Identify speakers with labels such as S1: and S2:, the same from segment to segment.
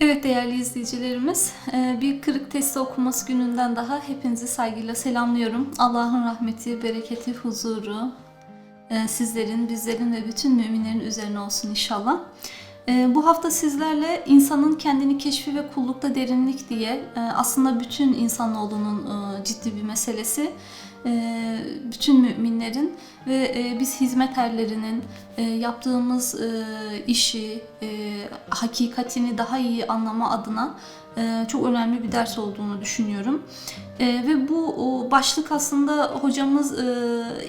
S1: Evet değerli izleyicilerimiz, e, bir kırık testi okuması gününden daha hepinizi saygıyla selamlıyorum. Allah'ın rahmeti, bereketi, huzuru e, sizlerin, bizlerin ve bütün müminlerin üzerine olsun inşallah. E, Bu hafta sizlerle insanın kendini keşfi ve kullukta derinlik diye aslında bütün insanoğlunun ciddi bir meselesi. Bütün müminlerin ve biz hizmet erlerinin e, yaptığımız e, işi, e, hakikatini daha iyi anlama adına e, çok önemli bir ders olduğunu düşünüyorum. Ve bu başlık aslında hocamız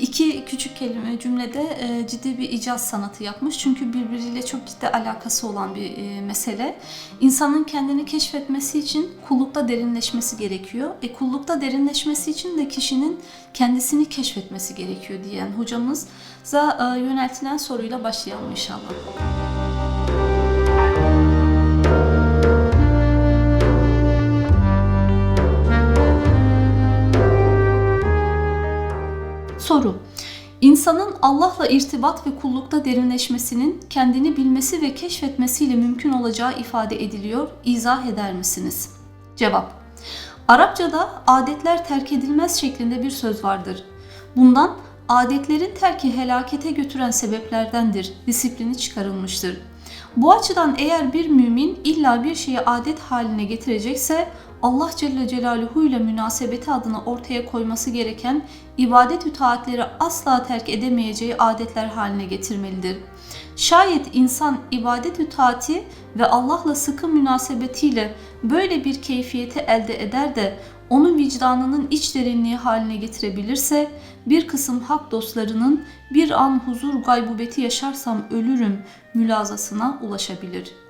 S1: iki küçük kelime cümlede ciddi bir icaz sanatı yapmış. Çünkü birbiriyle çok ciddi alakası olan bir mesele. İnsanın kendini keşfetmesi için kullukta derinleşmesi gerekiyor. E, kullukta derinleşmesi için de kişinin kendisini keşfetmesi gerekiyor diyen hocamıza e, yöneltilen soruyla başlayalım inşallah. Soru İnsanın Allah'la irtibat ve kullukta derinleşmesinin kendini bilmesi ve keşfetmesiyle mümkün olacağı ifade ediliyor. İzah eder misiniz? Cevap Arapçada adetler terk edilmez şeklinde bir söz vardır. Bundan adetlerin terki helakete götüren sebeplerdendir, disiplini çıkarılmıştır. Bu açıdan eğer bir mümin illa bir şeyi adet haline getirecekse Allah Celle Celaluhu ile münasebeti adına ortaya koyması gereken ibadet-ü taatleri asla terk edemeyeceği adetler haline getirmelidir. Şayet insan ibadet-ü taati ve Allah'la sıkı münasebetiyle böyle bir keyfiyeti elde eder de onu vicdanının iç derinliği haline getirebilirse bir kısım hak dostlarının bir an huzur gaybubeti yaşarsam ölürüm mülazasına ulaşabilir.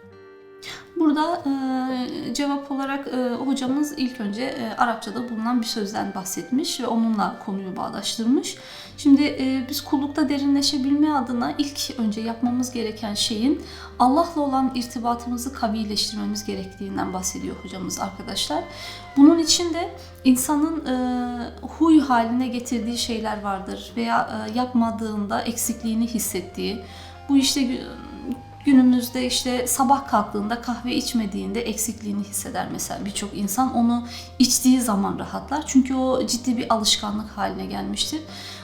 S1: Burada e, cevap olarak e, hocamız ilk önce e, Arapçada bulunan bir sözden bahsetmiş ve onunla konuyu bağdaştırmış. Şimdi e, biz kullukta derinleşebilme adına ilk önce yapmamız gereken şeyin Allah'la olan irtibatımızı kavileştirmemiz gerektiğinden bahsediyor hocamız arkadaşlar. Bunun için de insanın e, huy haline getirdiği şeyler vardır veya e, yapmadığında eksikliğini hissettiği. Bu işte günümüzde işte sabah kalktığında kahve içmediğinde eksikliğini hisseder mesela birçok insan onu içtiği zaman rahatlar çünkü o ciddi bir alışkanlık haline gelmiştir.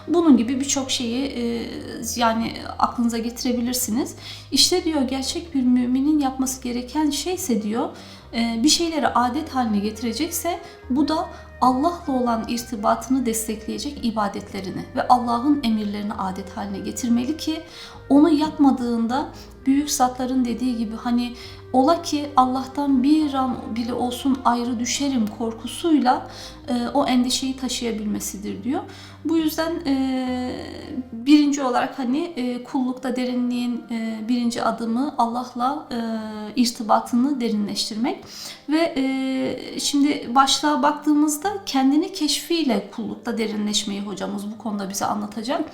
S1: Bunun gibi birçok şeyi e, yani aklınıza getirebilirsiniz. İşte diyor gerçek bir müminin yapması gereken şeyse diyor e, bir şeyleri adet haline getirecekse bu da Allah'la olan irtibatını destekleyecek ibadetlerini ve Allah'ın emirlerini adet haline getirmeli ki onu yapmadığında büyük zatların dediği gibi hani ola ki Allah'tan bir an bile olsun ayrı düşerim korkusuyla e, o endişeyi taşıyabilmesidir diyor. Bu yüzden e, birinci olarak hani e, kullukta derinliğin e, birinci adımı Allah'la e, irtibatını derinleştirmek ve e, şimdi başlığa baktığımızda kendini keşfiyle kullukta derinleşmeyi hocamız bu konuda bize anlatacak.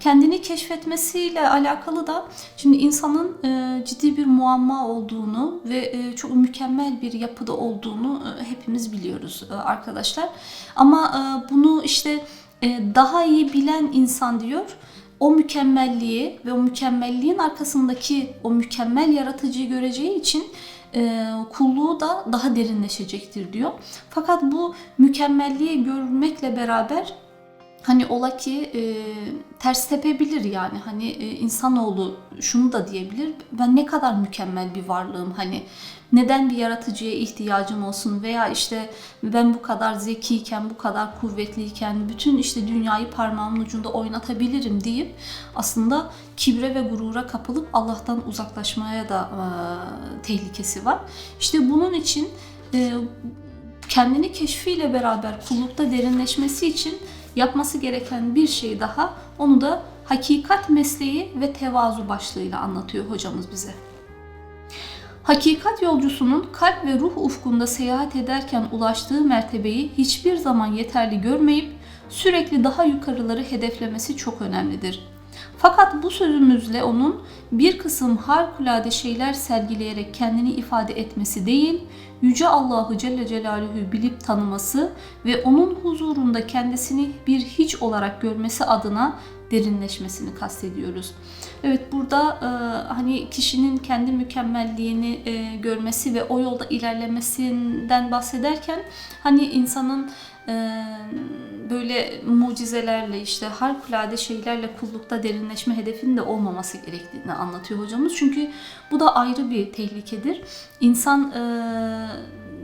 S1: Kendini keşfetmesiyle alakalı da şimdi insanın e, ciddi bir muamma olduğunu ve e, çok mükemmel bir yapıda olduğunu e, hepimiz biliyoruz e, arkadaşlar. Ama e, bunu işte e, daha iyi bilen insan diyor o mükemmelliği ve o mükemmelliğin arkasındaki o mükemmel yaratıcıyı göreceği için e, kulluğu da daha derinleşecektir diyor. Fakat bu mükemmelliği görmekle beraber hani ola ki e, ters tepebilir yani. Hani e, insanoğlu şunu da diyebilir. Ben ne kadar mükemmel bir varlığım. Hani neden bir yaratıcıya ihtiyacım olsun veya işte ben bu kadar zekiyken bu kadar kuvvetliyken bütün işte dünyayı parmağımın ucunda oynatabilirim deyip aslında kibre ve gurura kapılıp Allah'tan uzaklaşmaya da e, tehlikesi var. İşte bunun için e, kendini keşfiyle beraber kullukta derinleşmesi için yapması gereken bir şey daha onu da hakikat mesleği ve tevazu başlığıyla anlatıyor hocamız bize. Hakikat yolcusunun kalp ve ruh ufkunda seyahat ederken ulaştığı mertebeyi hiçbir zaman yeterli görmeyip sürekli daha yukarıları hedeflemesi çok önemlidir. Fakat bu sözümüzle onun bir kısım harikulade şeyler sergileyerek kendini ifade etmesi değil, Yüce Allah'ı Celle Celaluhu bilip tanıması ve onun huzurunda kendisini bir hiç olarak görmesi adına derinleşmesini kastediyoruz. Evet burada e, hani kişinin kendi mükemmelliğini e, görmesi ve o yolda ilerlemesinden bahsederken hani insanın böyle mucizelerle işte harikulade şeylerle kullukta derinleşme hedefinin de olmaması gerektiğini anlatıyor hocamız. Çünkü bu da ayrı bir tehlikedir. İnsan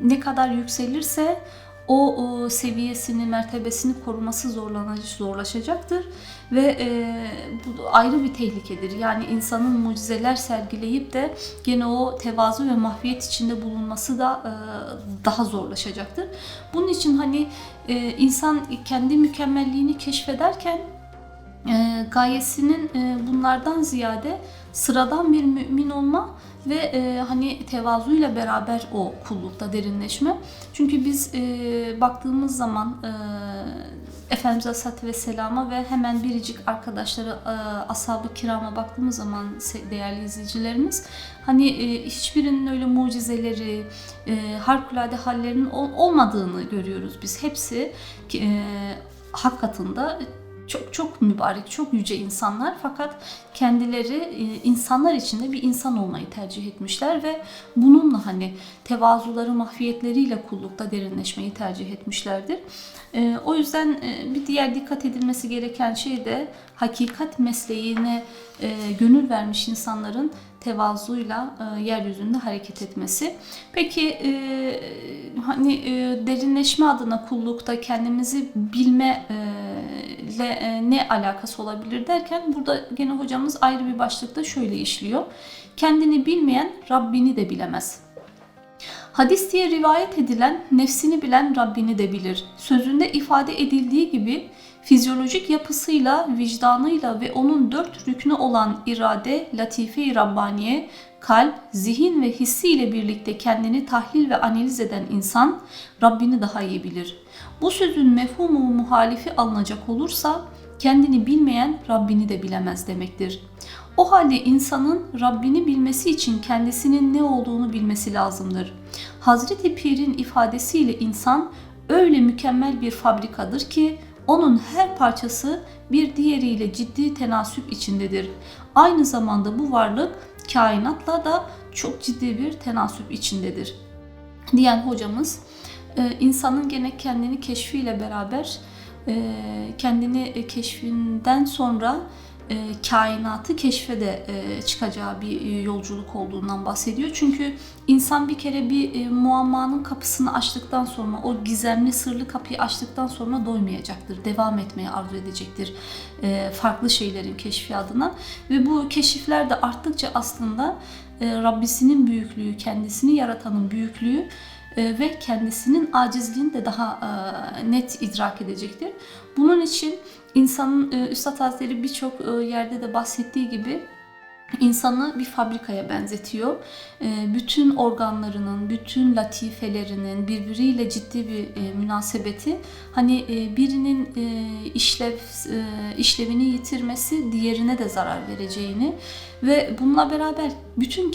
S1: ne kadar yükselirse o, o seviyesini, mertebesini koruması zorlanacak, zorlaşacaktır ve e, bu ayrı bir tehlikedir. Yani insanın mucizeler sergileyip de gene o tevazu ve mahfiyet içinde bulunması da e, daha zorlaşacaktır. Bunun için hani e, insan kendi mükemmelliğini keşfederken e, gayesinin e, bunlardan ziyade sıradan bir mümin olma ve e, hani tevazuyla beraber o kullukta derinleşme. Çünkü biz e, baktığımız zaman e, Efendimiz Aleyhisselatü Vesselam'a ve hemen biricik arkadaşları e, ashab-ı kirama baktığımız zaman değerli izleyicilerimiz hani e, hiçbirinin öyle mucizeleri, e, harikulade hallerinin ol- olmadığını görüyoruz biz. Hepsi e, hak katında çok çok mübarek, çok yüce insanlar fakat kendileri e, insanlar içinde bir insan olmayı tercih etmişler ve bununla hani tevazuları, mahfiyetleriyle kullukta derinleşmeyi tercih etmişlerdir. E, O yüzden e, bir diğer dikkat edilmesi gereken şey de hakikat mesleğine gönül vermiş insanların tevazuyla e, yeryüzünde hareket etmesi. Peki hani e, derinleşme adına kullukta kendimizi bilme e, ile e, ne alakası olabilir derken burada gene hocamız ayrı bir başlıkta şöyle işliyor. Kendini bilmeyen Rabbini de bilemez. Hadis diye rivayet edilen nefsini bilen Rabbini de bilir. Sözünde ifade edildiği gibi fizyolojik yapısıyla, vicdanıyla ve onun dört rüknü olan irade, latife-i Rabbaniye, kalp, zihin ve hissiyle birlikte kendini tahlil ve analiz eden insan Rabbini daha iyi bilir. Bu sözün mefhumu muhalifi alınacak olursa kendini bilmeyen Rabbini de bilemez demektir. O halde insanın Rabbini bilmesi için kendisinin ne olduğunu bilmesi lazımdır. Hazreti Pir'in ifadesiyle insan öyle mükemmel bir fabrikadır ki onun her parçası bir diğeriyle ciddi tenasüp içindedir. Aynı zamanda bu varlık kainatla da çok ciddi bir tenasüp içindedir. Diyen hocamız e, insanın gene kendini keşfiyle beraber e, kendini keşfinden sonra e, kainatı keşfe de e, çıkacağı bir e, yolculuk olduğundan bahsediyor. Çünkü insan bir kere bir e, muammanın kapısını açtıktan sonra o gizemli sırlı kapıyı açtıktan sonra doymayacaktır. Devam etmeye arzu edecektir e, farklı şeylerin keşfi adına. Ve bu keşifler de arttıkça aslında e, Rabbisinin büyüklüğü, kendisini yaratanın büyüklüğü ve kendisinin acizliğini de daha e, net idrak edecektir. Bunun için insanın e, Üstad Hazretleri birçok e, yerde de bahsettiği gibi insanı bir fabrikaya benzetiyor. E, Bütün organlarının, bütün latifelerinin birbiriyle ciddi bir münasebeti hani birinin işlev işlevini yitirmesi diğerine de zarar vereceğini ve bununla beraber bütün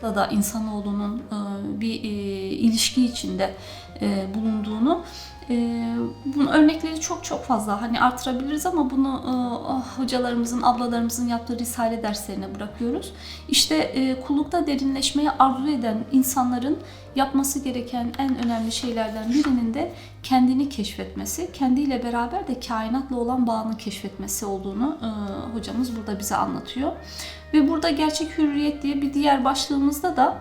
S1: kainatla da insanoğlunun e, bir e, ilişki içinde e, bulunduğunu e, bunun örnekleri çok çok fazla. Hani artırabiliriz ama bunu e, ah, hocalarımızın, ablalarımızın yaptığı risale derslerine bırakıyoruz. İşte e, kullukta derinleşmeyi arzu eden insanların yapması gereken en önemli şeylerden birinin de kendini keşfetmesi, kendiyle beraber de kainatla olan bağını keşfetmesi olduğunu e, hocamız burada bize anlatıyor. Ve burada gerçek hürriyet diye bir diğer başlığımızda da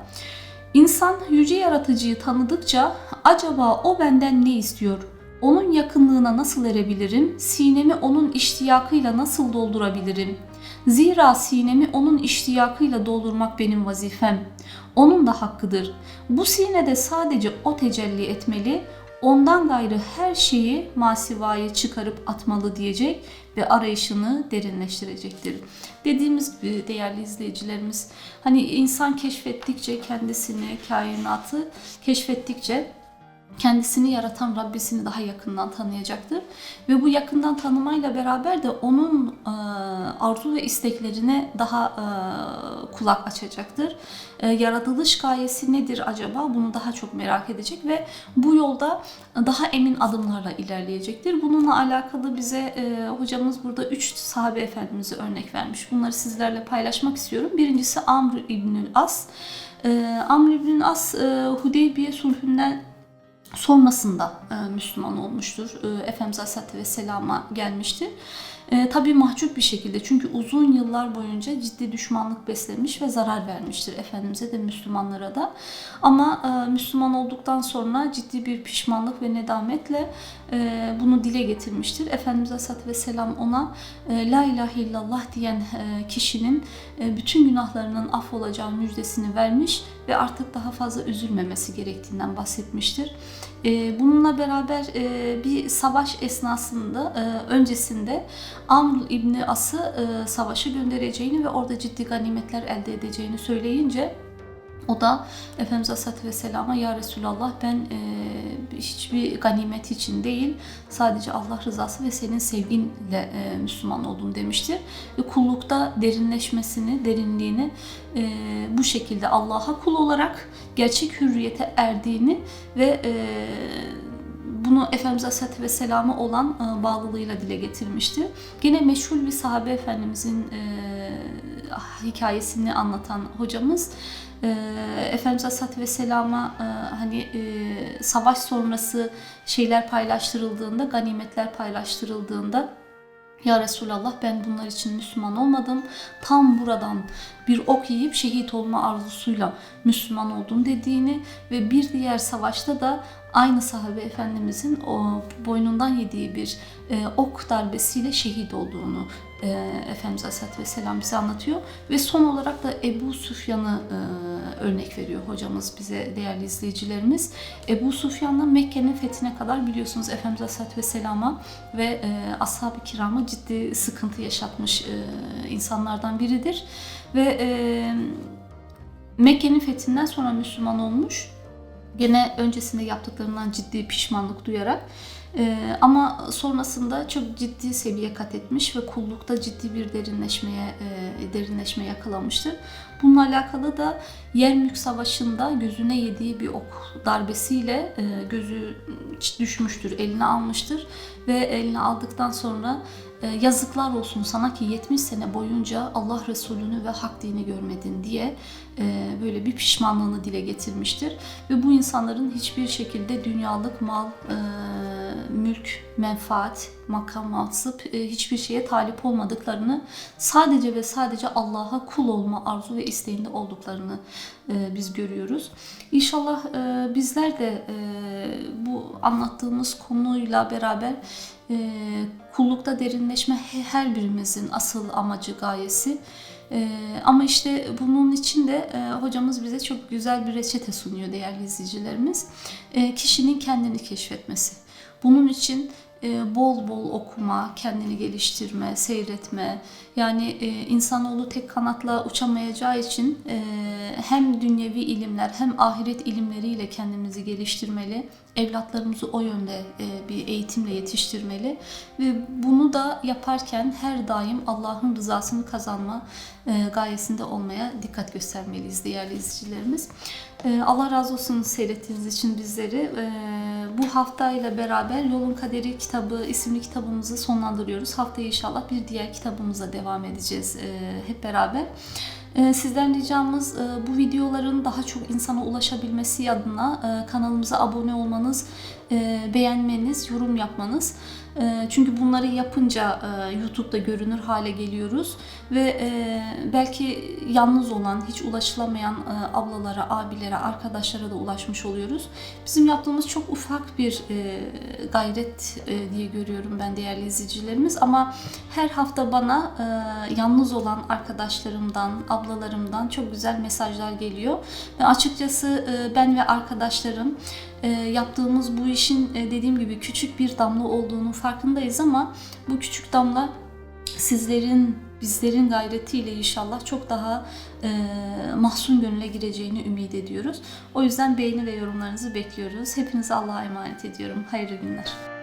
S1: İnsan yüce yaratıcıyı tanıdıkça acaba o benden ne istiyor? Onun yakınlığına nasıl erebilirim? Sinemi onun iştiyakıyla nasıl doldurabilirim? Zira sinemi onun iştiyakıyla doldurmak benim vazifem. Onun da hakkıdır. Bu sinede sadece o tecelli etmeli, ondan gayrı her şeyi masivaya çıkarıp atmalı diyecek ve arayışını derinleştirecektir. Dediğimiz gibi değerli izleyicilerimiz hani insan keşfettikçe kendisini, kainatı keşfettikçe kendisini yaratan Rabbisini daha yakından tanıyacaktır. Ve bu yakından tanımayla beraber de onun e, arzu ve isteklerine daha e, kulak açacaktır. E, yaratılış gayesi nedir acaba? Bunu daha çok merak edecek ve bu yolda daha emin adımlarla ilerleyecektir. Bununla alakalı bize e, hocamız burada üç sahabe efendimizi örnek vermiş. Bunları sizlerle paylaşmak istiyorum. Birincisi Amr İbnül As. E, Amr İbnül As e, Hudeybiye sulhünden sonrasında e, Müslüman olmuştur. E, Efendimiz Aleyhisselatü Vesselam'a gelmiştir. E, tabii mahcup bir şekilde çünkü uzun yıllar boyunca ciddi düşmanlık beslemiş ve zarar vermiştir Efendimiz'e de Müslümanlara da. Ama e, Müslüman olduktan sonra ciddi bir pişmanlık ve nedametle e, bunu dile getirmiştir. Efendimiz Aleyhisselatü Vesselam ona e, La ilahe illallah diyen e, kişinin e, bütün günahlarının affolacağı müjdesini vermiş ve artık daha fazla üzülmemesi gerektiğinden bahsetmiştir. E, bununla beraber e, bir savaş esnasında, e, öncesinde Amr İbni As'ı e, savaşa göndereceğini ve orada ciddi ganimetler elde edeceğini söyleyince o da Efendimiz Aleyhisselatü Vesselam'a Ya Resulallah ben e, hiçbir ganimet için değil sadece Allah rızası ve senin sevginle e, Müslüman oldum demiştir. Ve kullukta derinleşmesini, derinliğini e, bu şekilde Allah'a kul olarak gerçek hürriyete erdiğini ve e, bunu Efendimiz Aleyhisselatü Vesselam'a olan e, bağlılığıyla dile getirmiştir. Gene meşhur bir sahabe efendimizin e, hikayesini anlatan hocamız e, Efendimiz Aleyhisselatü Vesselam'a e, hani e, savaş sonrası şeyler paylaştırıldığında, ganimetler paylaştırıldığında ya Resulallah ben bunlar için Müslüman olmadım. Tam buradan bir ok yiyip şehit olma arzusuyla Müslüman oldum dediğini ve bir diğer savaşta da aynı sahabe efendimizin o boynundan yediği bir e, ok darbesiyle şehit olduğunu e, Efendimiz Aleyhisselatü Vesselam bize anlatıyor. Ve son olarak da Ebu Süfyan'ı e, örnek veriyor hocamız bize değerli izleyicilerimiz. Ebu Süfyan'la Mekke'nin fethine kadar biliyorsunuz Efendimiz Aleyhisselatü Vesselam'a ve e, ashab-ı kirama ciddi sıkıntı yaşatmış e, insanlardan biridir. Ve e, Mekke'nin fethinden sonra Müslüman olmuş. Gene öncesinde yaptıklarından ciddi pişmanlık duyarak ee, ama sonrasında çok ciddi seviye kat etmiş ve kullukta ciddi bir derinleşmeye e, derinleşme yakalamıştır. Bununla alakalı da Yermük Savaşı'nda gözüne yediği bir ok darbesiyle e, gözü düşmüştür, eline almıştır ve eline aldıktan sonra yazıklar olsun sana ki 70 sene boyunca Allah Resulü'nü ve hak dini görmedin diye e, böyle bir pişmanlığını dile getirmiştir. Ve bu insanların hiçbir şekilde dünyalık mal, e, mülk, menfaat, makam, mansıp hiçbir şeye talip olmadıklarını sadece ve sadece Allah'a kul olma arzu ve isteğinde olduklarını biz görüyoruz. İnşallah bizler de bu anlattığımız konuyla beraber e, kullukta derinleşme her birimizin asıl amacı, gayesi. E, ama işte bunun için de e, hocamız bize çok güzel bir reçete sunuyor değerli izleyicilerimiz. E, kişinin kendini keşfetmesi. Bunun için e, bol bol okuma, kendini geliştirme, seyretme. Yani e, insanoğlu tek kanatla uçamayacağı için e, hem dünyevi ilimler hem ahiret ilimleriyle kendimizi geliştirmeli. Evlatlarımızı o yönde bir eğitimle yetiştirmeli ve bunu da yaparken her daim Allah'ın rızasını kazanma gayesinde olmaya dikkat göstermeliyiz değerli izleyicilerimiz. Allah razı olsun seyrettiğiniz için bizleri. Bu haftayla beraber Yolun Kaderi kitabı isimli kitabımızı sonlandırıyoruz. Haftaya inşallah bir diğer kitabımıza devam edeceğiz e, hep beraber. E, sizden ricamız e, bu videoların daha çok insana ulaşabilmesi adına kanalımıza abone olmanız, beğenmeniz, yorum yapmanız. Ee, çünkü bunları yapınca e, YouTube'da görünür hale geliyoruz ve e, belki yalnız olan, hiç ulaşılamayan e, ablalara, abilere, arkadaşlara da ulaşmış oluyoruz. Bizim yaptığımız çok ufak bir gayret diye görüyorum ben değerli izleyicilerimiz ama her hafta bana yalnız olan arkadaşlarımdan, ablalarımdan çok güzel mesajlar geliyor ve açıkçası ben ve arkadaşlarım yaptığımız bu işin e, dediğim gibi küçük bir damla olduğunu farkındayız ama bu küçük damla sizlerin bizlerin gayretiyle inşallah çok daha e, mahzun gönüle gireceğini ümit ediyoruz. O yüzden beğeni ve yorumlarınızı bekliyoruz. Hepinizi Allah'a emanet ediyorum. Hayırlı günler.